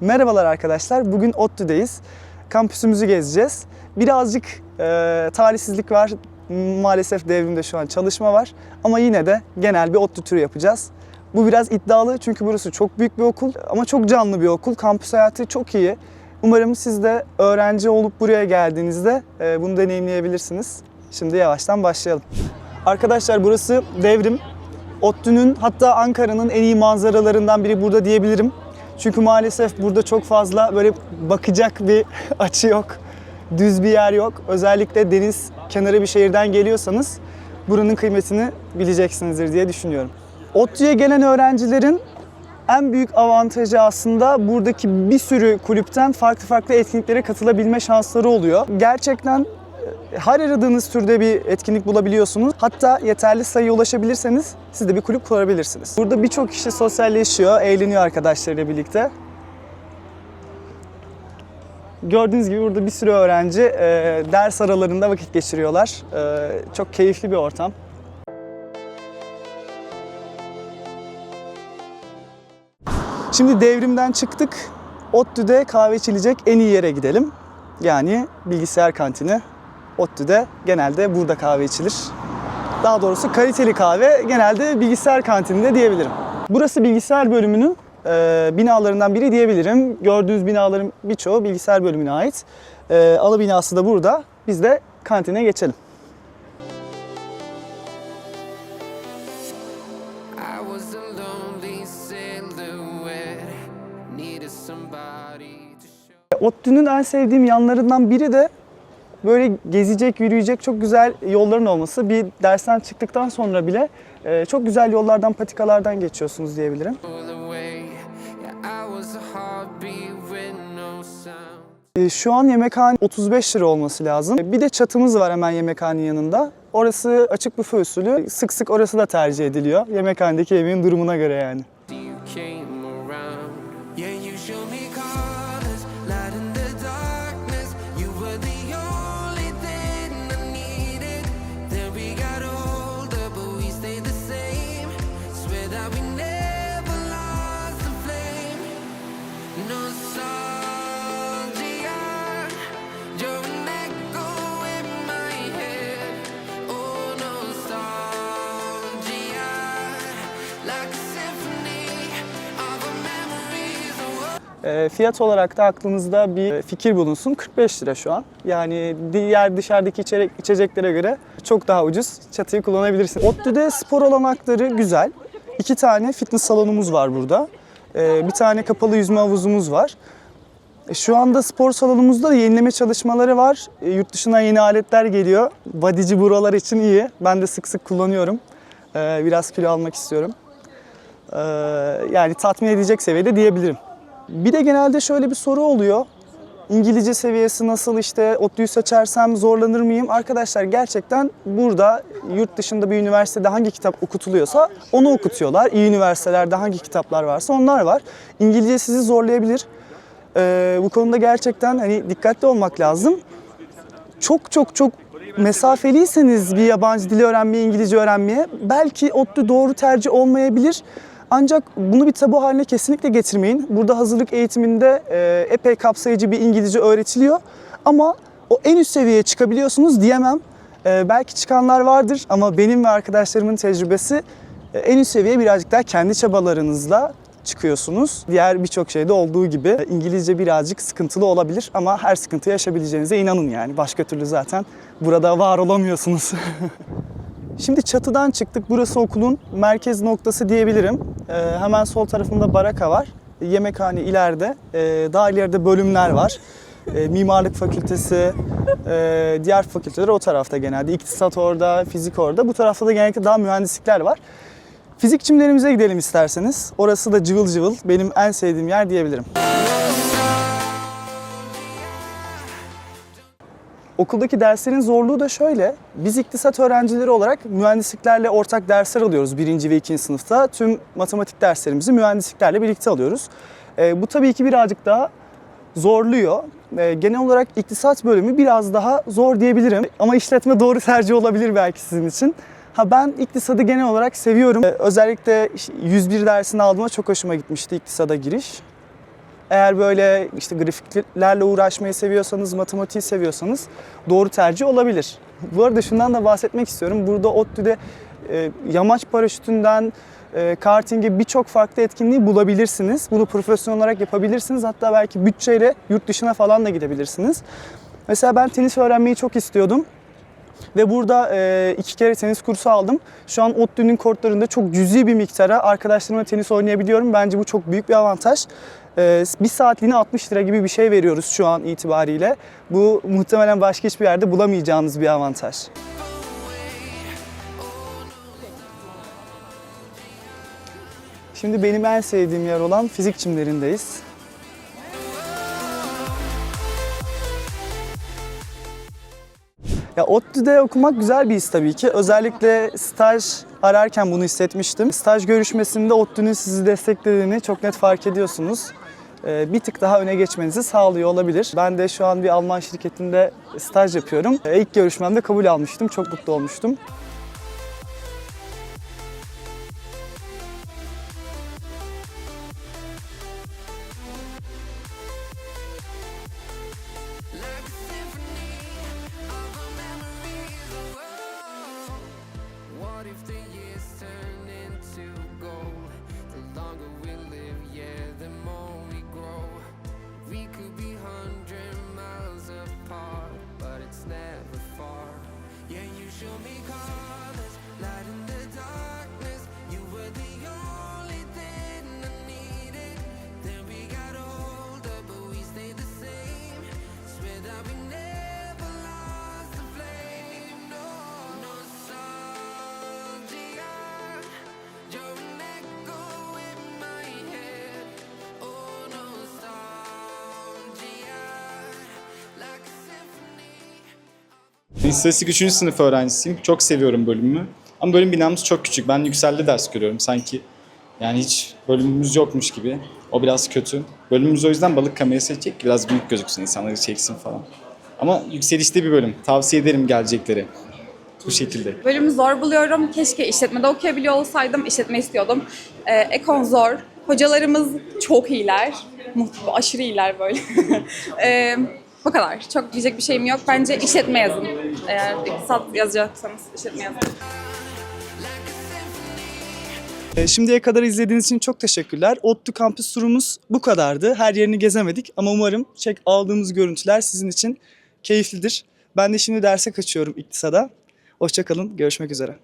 Merhabalar arkadaşlar. Bugün ODTÜ'deyiz. Kampüsümüzü gezeceğiz. Birazcık e, talihsizlik var. Maalesef devrimde şu an çalışma var. Ama yine de genel bir ODTÜ turu yapacağız. Bu biraz iddialı çünkü burası çok büyük bir okul ama çok canlı bir okul. Kampüs hayatı çok iyi. Umarım siz de öğrenci olup buraya geldiğinizde e, bunu deneyimleyebilirsiniz. Şimdi yavaştan başlayalım. Arkadaşlar burası Devrim. ODTÜ'nün hatta Ankara'nın en iyi manzaralarından biri burada diyebilirim. Çünkü maalesef burada çok fazla böyle bakacak bir açı yok. Düz bir yer yok. Özellikle deniz kenarı bir şehirden geliyorsanız buranın kıymetini bileceksinizdir diye düşünüyorum. ODTÜ'ye gelen öğrencilerin en büyük avantajı aslında buradaki bir sürü kulüpten farklı farklı etkinliklere katılabilme şansları oluyor. Gerçekten her aradığınız türde bir etkinlik bulabiliyorsunuz. Hatta yeterli sayıya ulaşabilirseniz siz de bir kulüp kurabilirsiniz. Burada birçok kişi sosyalleşiyor, eğleniyor arkadaşlarıyla birlikte. Gördüğünüz gibi burada bir sürü öğrenci e, ders aralarında vakit geçiriyorlar. E, çok keyifli bir ortam. Şimdi devrimden çıktık. ODTÜ'de kahve içilecek en iyi yere gidelim. Yani bilgisayar kantini. ODTÜ'de genelde burada kahve içilir. Daha doğrusu kaliteli kahve genelde bilgisayar kantininde diyebilirim. Burası bilgisayar bölümünün e, binalarından biri diyebilirim. Gördüğünüz binaların birçoğu bilgisayar bölümüne ait. E, alı binası da burada. Biz de kantine geçelim. Show. ODTÜ'nün en sevdiğim yanlarından biri de böyle gezecek, yürüyecek çok güzel yolların olması. Bir dersten çıktıktan sonra bile e, çok güzel yollardan, patikalardan geçiyorsunuz diyebilirim. E, Şu an yemekhane 35 lira olması lazım. Bir de çatımız var hemen yemekhanenin yanında. Orası açık büfe usulü. Sık sık orası da tercih ediliyor. Yemekhanedeki yemeğin durumuna göre yani. E, Fiyat olarak da aklınızda bir fikir bulunsun. 45 lira şu an. Yani diğer dışarıdaki içerek, içeceklere göre çok daha ucuz. Çatıyı kullanabilirsiniz. ODTÜ'de spor olanakları güzel. İki tane fitness salonumuz var burada. E, Bir tane kapalı yüzme havuzumuz var. E, Şu anda spor salonumuzda da yenileme çalışmaları var. E, Yurt dışından yeni aletler geliyor. Bodyci buralar için iyi. Ben de sık sık kullanıyorum. E, Biraz kilo almak istiyorum. E, Yani tatmin edecek seviyede diyebilirim. Bir de genelde şöyle bir soru oluyor. İngilizce seviyesi nasıl işte ODTÜ'yü seçersem zorlanır mıyım? Arkadaşlar gerçekten burada yurt dışında bir üniversitede hangi kitap okutuluyorsa onu okutuyorlar. İyi üniversitelerde hangi kitaplar varsa onlar var. İngilizce sizi zorlayabilir. Ee, bu konuda gerçekten hani dikkatli olmak lazım. Çok çok çok mesafeliyseniz bir yabancı dili öğrenmeye, İngilizce öğrenmeye belki ODTÜ doğru tercih olmayabilir. Ancak bunu bir tabu haline kesinlikle getirmeyin. Burada hazırlık eğitiminde e, epey kapsayıcı bir İngilizce öğretiliyor. Ama o en üst seviyeye çıkabiliyorsunuz diyemem. E, belki çıkanlar vardır ama benim ve arkadaşlarımın tecrübesi e, en üst seviye birazcık daha kendi çabalarınızla çıkıyorsunuz. Diğer birçok şeyde olduğu gibi İngilizce birazcık sıkıntılı olabilir ama her sıkıntıyı aşabileceğinize inanın yani. Başka türlü zaten burada var olamıyorsunuz. Şimdi çatıdan çıktık. Burası okulun merkez noktası diyebilirim. Ee, hemen sol tarafında baraka var. Yemekhane ileride. Ee, daha ileride bölümler var. Ee, mimarlık fakültesi, e, diğer fakülteler o tarafta genelde. İktisat orada, fizik orada. Bu tarafta da genellikle daha mühendislikler var. Fizik çimlerimize gidelim isterseniz. Orası da cıvıl cıvıl. Benim en sevdiğim yer diyebilirim. Okuldaki derslerin zorluğu da şöyle. Biz iktisat öğrencileri olarak mühendisliklerle ortak dersler alıyoruz birinci ve ikinci sınıfta. Tüm matematik derslerimizi mühendisliklerle birlikte alıyoruz. Ee, bu tabii ki birazcık daha zorluyor. Ee, genel olarak iktisat bölümü biraz daha zor diyebilirim. Ama işletme doğru tercih olabilir belki sizin için. Ha ben iktisadı genel olarak seviyorum. Ee, özellikle 101 dersini aldığımda çok hoşuma gitmişti iktisada giriş. Eğer böyle işte grafiklerle uğraşmayı seviyorsanız, matematiği seviyorsanız doğru tercih olabilir. Bu arada şundan da bahsetmek istiyorum. Burada ODTÜ'de e, yamaç paraşütünden e, karting'e birçok farklı etkinliği bulabilirsiniz. Bunu profesyonel olarak yapabilirsiniz. Hatta belki bütçeyle yurt dışına falan da gidebilirsiniz. Mesela ben tenis öğrenmeyi çok istiyordum. Ve burada e, iki kere tenis kursu aldım. Şu an ODTÜ'nün kortlarında çok cüzi bir miktara arkadaşlarımla tenis oynayabiliyorum. Bence bu çok büyük bir avantaj. E, bir saatliğine 60 lira gibi bir şey veriyoruz şu an itibariyle. Bu muhtemelen başka hiçbir yerde bulamayacağınız bir avantaj. Şimdi benim en sevdiğim yer olan fizik çimlerindeyiz. Ya ODTÜ'de okumak güzel bir his tabii ki. Özellikle staj ararken bunu hissetmiştim. Staj görüşmesinde ODTÜ'nün sizi desteklediğini çok net fark ediyorsunuz. Ee, Bir tık daha öne geçmenizi sağlıyor olabilir. Ben de şu an bir Alman şirketinde staj yapıyorum. Ee, İlk görüşmemde kabul almıştım. Çok mutlu olmuştum. İstatistik 3. sınıf öğrencisiyim. Çok seviyorum bölümümü. Ama bölüm binamız çok küçük. Ben yükseldi ders görüyorum. Sanki yani hiç bölümümüz yokmuş gibi. O biraz kötü. Bölümümüz o yüzden balık kamerası seçecek ki biraz büyük gözüksün, insanları çeksin falan. Ama yükselişte bir bölüm. Tavsiye ederim gelecekleri. Bu şekilde. Bölümü zor buluyorum. Keşke işletmede okuyabiliyor olsaydım. İşletme istiyordum. Ee, ekon zor. Hocalarımız çok iyiler. Muht- Aşırı iyiler böyle. Ee, bu kadar. Çok diyecek bir şeyim yok. Bence işletme yazın. Eğer iktisat yazacaksanız işletme yazın. Ee, Şimdiye kadar izlediğiniz için çok teşekkürler. ODTÜ kampüs turumuz bu kadardı. Her yerini gezemedik ama umarım çek aldığımız görüntüler sizin için keyiflidir. Ben de şimdi derse kaçıyorum iktisada. Hoşçakalın, görüşmek üzere.